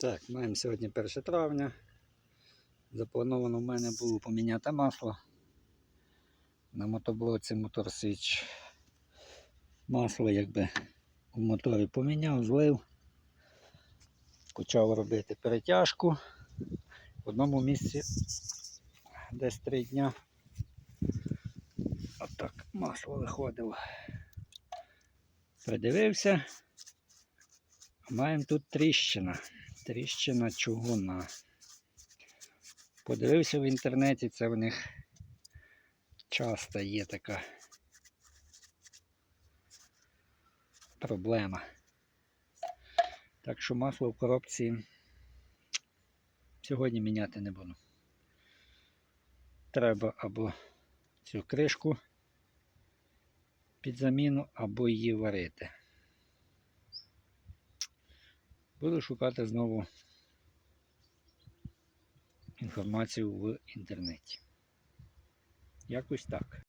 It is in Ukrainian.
Так, маємо сьогодні 1 травня. Заплановано в мене було поміняти масло на мотоблоці Motor Switch. Масло якби в моторі поміняв, злив. Почав робити перетяжку. В одному місці десь 3 дня. Отак масло виходило. Придивився. Маємо тут тріщина. Тріщина чугуна. Подивився в інтернеті, це в них часто є така проблема. Так що масло в коробці сьогодні міняти не буду. Треба або цю кришку під заміну, або її варити. Буду шукати знову інформацію в інтернеті. Якось так.